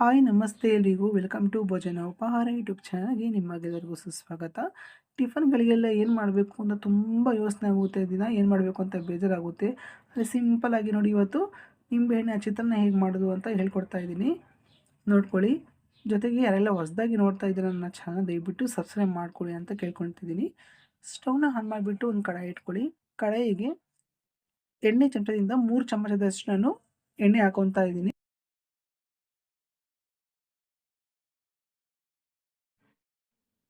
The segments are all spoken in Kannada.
ಹಾಯ್, ನಮಸ್ತೆ ಎಲ್ರಿಗೂ. ವೆಲ್ಕಮ್ ಟು ಭೋಜನ ಉಪಹಾರ ಯೂಟ್ಯೂಬ್ ಚಾನಲ್ಗೆ ನಿಮಗೆಲ್ಲರಿಗೂ ಸುಸ್ವಾಗತ. ಟಿಫನ್ಗಳಿಗೆಲ್ಲ ಏನು ಮಾಡಬೇಕು ಅಂತ ತುಂಬ ಯೋಚನೆ ಆಗುತ್ತೆ. ದಿನ ಏನು ಮಾಡಬೇಕು ಅಂತ ಬೇಜಾರಾಗುತ್ತೆ. ಅದು ಸಿಂಪಲ್ಲಾಗಿ ನೋಡಿ ಇವತ್ತು ನಿಂಬೆಹಣ್ಣೆ ಚಿತ್ರಾನ್ನ ಹೇಗೆ ಮಾಡೋದು ಅಂತ ಹೇಳ್ಕೊಡ್ತಾ ಇದ್ದೀನಿ. ನೋಡ್ಕೊಳ್ಳಿ. ಜೊತೆಗೆ ಯಾರೆಲ್ಲ ಹೊಸದಾಗಿ ನೋಡ್ತಾ ಇದ್ದಾರೆ ನನ್ನ ಚಾನಲ್, ದಯವಿಟ್ಟು ಸಬ್ಸ್ಕ್ರೈಬ್ ಮಾಡ್ಕೊಳ್ಳಿ ಅಂತ ಕೇಳ್ಕೊಳ್ತಿದ್ದೀನಿ. ಸ್ಟವ್ನ ಆನ್ ಮಾಡಿಬಿಟ್ಟು ಒಂದು ಕಡಾಯಿ ಇಟ್ಕೊಳ್ಳಿ. ಕಡಾಯಿಗೆ ಎಣ್ಣೆ ಚಮಚದಿಂದ ಮೂರು ಚಮಚದಷ್ಟು ನಾನು ಎಣ್ಣೆ ಹಾಕೊತಾ ಇದ್ದೀನಿ.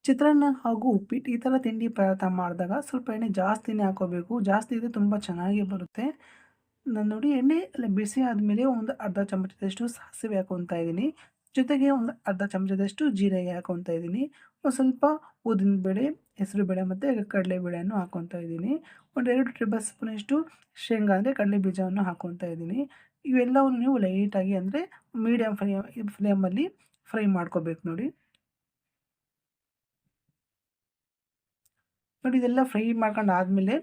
ಚಿತ್ರಾನ್ನ ಹಾಗೂ ಉಪ್ಪಿಟ್ಟು ಈ ಥರ ತಿಂಡಿ ಪದಾರ್ಥ ಮಾಡಿದಾಗ ಸ್ವಲ್ಪ ಎಣ್ಣೆ ಜಾಸ್ತಿನೇ ಹಾಕೋಬೇಕು. ಜಾಸ್ತಿ ಇದ್ದರೆ ತುಂಬ ಚೆನ್ನಾಗಿ ಬರುತ್ತೆ. ನಾನು ನೋಡಿ ಎಣ್ಣೆ ಬಿಸಿ ಆದಮೇಲೆ ಒಂದು ಅರ್ಧ ಚಮಚದಷ್ಟು ಸಾಸಿವೆ ಹಾಕೊತಾ ಇದ್ದೀನಿ. ಜೊತೆಗೆ ಒಂದು ಅರ್ಧ ಚಮಚದಷ್ಟು ಜೀರಿಗೆ ಹಾಕೊತಾ ಇದ್ದೀನಿ. ಒಂದು ಸ್ವಲ್ಪ ಬೇಳೆ, ಹೆಸರು ಬೇಳೆ ಮತ್ತು ಕಡಲೆಬೇಳೆಯನ್ನು ಹಾಕೊತಾ ಇದ್ದೀನಿ. ಒಂದು ಎರಡು ಟೇಬಲ್ ಸ್ಪೂನಷ್ಟು ಶೇಂಗಾ ಅಂದರೆ ಕಡಲೆ ಬೀಜವನ್ನು ಹಾಕೊತಾ ಇದ್ದೀನಿ. ಇವೆಲ್ಲವನ್ನು ನೀವು ಲೈಟಾಗಿ ಅಂದರೆ ಮೀಡಿಯಮ್ ಫ್ಲೇಮ್, ಫ್ಲೇಮಲ್ಲಿ ಫ್ರೈ ಮಾಡ್ಕೋಬೇಕು ನೋಡಿ. ನೋಡಿ, ಇದೆಲ್ಲ ಫ್ರೈ ಮಾಡ್ಕೊಂಡು ಆದಮೇಲೆ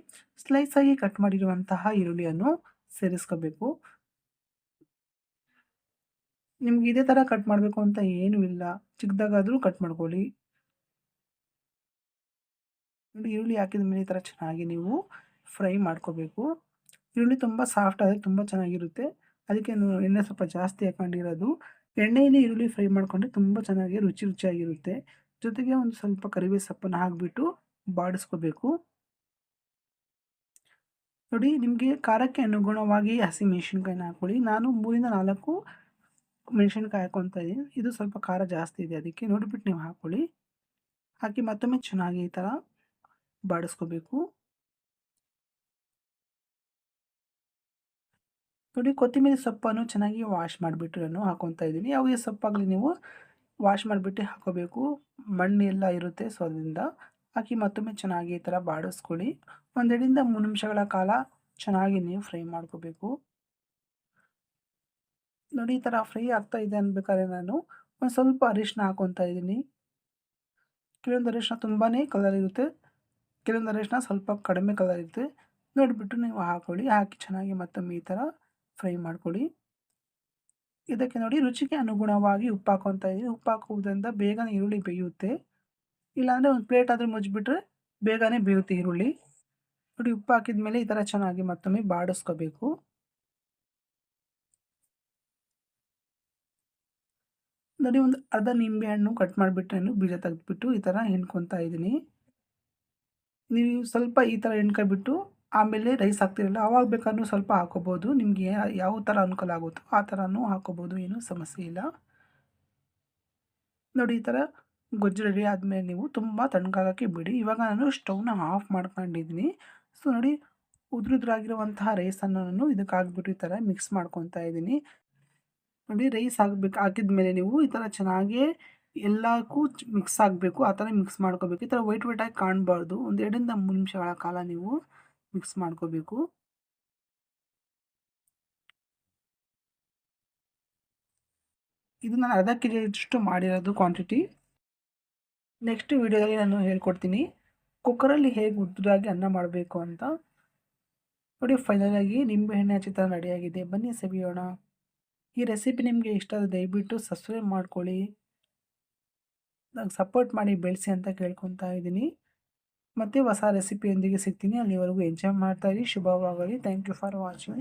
ಸ್ಲೈಸಾಗಿ ಕಟ್ ಮಾಡಿರುವಂತಹ ಈರುಳ್ಳಿಯನ್ನು ಸೇರಿಸ್ಕೋಬೇಕು. ನಿಮ್ಗೆ ಇದೇ ಥರ ಕಟ್ ಮಾಡಬೇಕು ಅಂತ ಏನೂ ಇಲ್ಲ. ಚಿಕ್ಕದಾಗಾದರೂ ಕಟ್ ಮಾಡ್ಕೊಳ್ಳಿ. ನೋಡಿ, ಈರುಳ್ಳಿ ಹಾಕಿದ ಮೇಲೆ ಈ ಥರ ಚೆನ್ನಾಗಿ ನೀವು ಫ್ರೈ ಮಾಡ್ಕೋಬೇಕು. ಈರುಳ್ಳಿ ತುಂಬ ಸಾಫ್ಟ್ ಆದರೆ ತುಂಬ ಚೆನ್ನಾಗಿರುತ್ತೆ. ಅದಕ್ಕೆ ಎಣ್ಣೆ ಸ್ವಲ್ಪ ಜಾಸ್ತಿ ಹಾಕೊಂಡಿರೋದು. ಎಣ್ಣೆಯಲ್ಲಿ ಈರುಳ್ಳಿ ಫ್ರೈ ಮಾಡಿಕೊಂಡ್ರೆ ತುಂಬ ಚೆನ್ನಾಗಿ ರುಚಿ ರುಚಿಯಾಗಿರುತ್ತೆ. ಜೊತೆಗೆ ಒಂದು ಸ್ವಲ್ಪ ಕರಿಬೇವು ಸೊಪ್ಪನ್ನು ಹಾಕಿಬಿಟ್ಟು ಬಾಡಿಸ್ಕೋಬೇಕು. ನೋಡಿ, ನಿಮಗೆ ಖಾರಕ್ಕೆ ಅನುಗುಣವಾಗಿ ಹಸಿ ಮೆಣಸಿನ್ಕಾಯಿನ ಹಾಕೊಳ್ಳಿ ನಾನು ಮೂರಿಂದ ನಾಲ್ಕು ಮೆಣಸಿನ್ಕಾಯಿ ಹಾಕೊತಾ ಇದ್ದೀನಿ. ಇದು ಸ್ವಲ್ಪ ಖಾರ ಜಾಸ್ತಿ ಇದೆ ಅದಕ್ಕೆ ನೋಡಿಬಿಟ್ಟು ನೀವು ಹಾಕ್ಕೊಳ್ಳಿ. ಹಾಕಿ ಮತ್ತೊಮ್ಮೆ ಚೆನ್ನಾಗಿ ಈ ಥರ ಬಾಡಿಸ್ಕೋಬೇಕು. ನೋಡಿ, ಕೊತ್ತಿಮೀರಿ ಸೊಪ್ಪನ್ನು ಚೆನ್ನಾಗಿ ವಾಶ್ ಮಾಡಿಬಿಟ್ಟು ನಾನು ಹಾಕೊತಾ ಇದ್ದೀನಿ. ಯಾವುದೇ ಸೊಪ್ಪಾಗಲಿ ನೀವು ವಾಶ್ ಮಾಡಿಬಿಟ್ಟು ಹಾಕೋಬೇಕು ಮಣ್ಣು ಎಲ್ಲ ಇರುತ್ತೆ ಸೊ, ಅದರಿಂದ ಹಾಕಿ ಮತ್ತೊಮ್ಮೆ ಚೆನ್ನಾಗಿ ಈ ಥರ ಬಾಡಿಸ್ಕೊಳ್ಳಿ. ಒಂದೆರಡಿಂದ ಮೂರು ನಿಮಿಷಗಳ ಕಾಲ ಚೆನ್ನಾಗಿ ನೀವು ಫ್ರೈ ಮಾಡ್ಕೋಬೇಕು. ನೋಡಿ ಈ ಥರ ಫ್ರೈ ಆಗ್ತಾ ಇದೆ ಅನ್ಬೇಕಾದ್ರೆ ನಾನು ಒಂದು ಸ್ವಲ್ಪ ಅರಿಶಿನ ಹಾಕೊತಾ ಇದ್ದೀನಿ. ಕೆಲವೊಂದು ಅರಿಶಿನ ತುಂಬಾ ಕಲರ್ ಇರುತ್ತೆ. ಕೆಲವೊಂದು ಅರಿಶಿನ ಸ್ವಲ್ಪ ಕಡಿಮೆ ಕಲರ್ ಇರುತ್ತೆ. ನೋಡಿಬಿಟ್ಟು ನೀವು ಹಾಕೊಳ್ಳಿ. ಹಾಕಿ ಚೆನ್ನಾಗಿ ಮತ್ತೊಮ್ಮೆ ಈ ಥರ ಫ್ರೈ ಮಾಡ್ಕೊಳ್ಳಿ. ಇದಕ್ಕೆ ನೋಡಿ ರುಚಿಗೆ ಅನುಗುಣವಾಗಿ ಉಪ್ಪು ಹಾಕೊತಾ ಇದ್ದೀನಿ. ಉಪ್ಪು ಹಾಕುವುದರಿಂದ ಬೇಗನೆ ಈರುಳ್ಳಿ ಬೇಯುತ್ತೆ. ಇಲ್ಲಾಂದರೆ ಒಂದು ಪ್ಲೇಟ್ ಆದರೂ ಮುಚ್ಚಿಬಿಟ್ರೆ ಬೇಗನೆ ಬೇಯುತ್ತೆ ಈರುಳ್ಳಿ. ನೋಡಿ, ಉಪ್ಪು ಹಾಕಿದ ಮೇಲೆ ಈ ಥರ ಚೆನ್ನಾಗಿ ಮತ್ತೊಮ್ಮೆ ಬಾಡಿಸ್ಕೋಬೇಕು. ನೋಡಿ, ಒಂದು ಅರ್ಧ ನಿಂಬೆ ಹಣ್ಣು ಕಟ್ ಮಾಡಿಬಿಟ್ರೆ ಬೀಜ ತೆಗೆದುಬಿಟ್ಟು ಈ ಥರ ಹೆಣ್ಕೊತಾ ಇದ್ದೀನಿ. ನೀವು ಸ್ವಲ್ಪ ಈ ಥರ ಹೆಣ್ಕೊಬಿಟ್ಟು ಆಮೇಲೆ ರೈಸ್ ಹಾಕ್ತಿರಲ್ಲ, ಅವಾಗ ಬೇಕಾದ್ರೂ ಸ್ವಲ್ಪ ಹಾಕೋಬೋದು. ನಿಮಗೆ ಯಾವ ಥರ ಅನುಕೂಲ ಆಗುತ್ತೋ ಆ ಥರನೂ ಹಾಕೋಬೋದು, ಏನೂ ಸಮಸ್ಯೆ ಇಲ್ಲ. ನೋಡಿ, ಈ ಥರ ಗೊಜ್ಜು ರೆಡಿ ಆದಮೇಲೆ ನೀವು ತುಂಬ ತಣ್ಣಗಾಗೋಕ್ಕೆ ಬಿಡಿ. ಇವಾಗ ನಾನು ಸ್ಟೌವ್ನ ಆಫ್ ಮಾಡ್ಕೊಂಡಿದ್ದೀನಿ. ಸೊ ನೋಡಿ, ಉದುರುದ್ರಾಗಿರುವಂತಹ ರೈಸನ್ನು ನಾನು ಇದಕ್ಕೆ ಹಾಕ್ಬಿಟ್ಟು ಈ ಥರ ಮಿಕ್ಸ್ ಮಾಡ್ಕೊತಾ ಇದ್ದೀನಿ. ನೋಡಿ ರೈಸ್ ಹಾಕ್ಬೇಕು ಹಾಕಿದ ಮೇಲೆ ನೀವು ಈ ಥರ ಚೆನ್ನಾಗಿ ಎಲ್ಲಕ್ಕೂ ಮಿಕ್ಸ್ ಆಗಬೇಕು ಆ ಥರ ಮಿಕ್ಸ್ ಮಾಡ್ಕೋಬೇಕು. ಈ ಥರ ವೈಟ್ ವೈಟಾಗಿ ಕಾಣಬಾರ್ದು. ಒಂದು ಎರಡರಿಂದ ಮೂರು ನಿಮಿಷಗಳ ಕಾಲ ನೀವು ಮಿಕ್ಸ್ ಮಾಡ್ಕೋಬೇಕು. ಇದು ನಾನು ಅರ್ಧ ಕೆ ಜಿಯಷ್ಟು ಮಾಡಿರೋದು ಕ್ವಾಂಟಿಟಿ ನೆಕ್ಸ್ಟ್ ವಿಡಿಯೋದಲ್ಲಿ ನಾನು ಹೇಳ್ಕೊಡ್ತೀನಿ, ಕುಕ್ಕರಲ್ಲಿ ಹೇಗೆ ಉದ್ದಾಗಿ ಅನ್ನ ಮಾಡಬೇಕು ಅಂತ. ನೋಡಿ ಫೈನಲಾಗಿ ನಿಂಬೆಹಣ್ಣೆ ಚಿತ್ರ ರೆಡಿಯಾಗಿದೆ ಬನ್ನಿ, ಸವಿಯೋಣ. ಈ ರೆಸಿಪಿ ನಿಮಗೆ ಇಷ್ಟ ಆದರೆ ದಯವಿಟ್ಟು ಸಬ್ಸ್ಕ್ರೈಬ್ ಮಾಡ್ಕೊಳ್ಳಿ. ನಂಗೆ ಸಪೋರ್ಟ್ ಮಾಡಿ ಬೆಳೆಸಿ ಅಂತ ಕೇಳ್ಕೊತಾ ಇದ್ದೀನಿ. ಮತ್ತು ಹೊಸ ರೆಸಿಪಿಯೊಂದಿಗೆ ಸಿಗ್ತೀನಿ. ಅಲ್ಲಿವರೆಗೂ ಎಂಜಾಯ್ ಮಾಡ್ತಾಯಿರಿ ಶುಭವಾಗಲಿ. Thank you for watching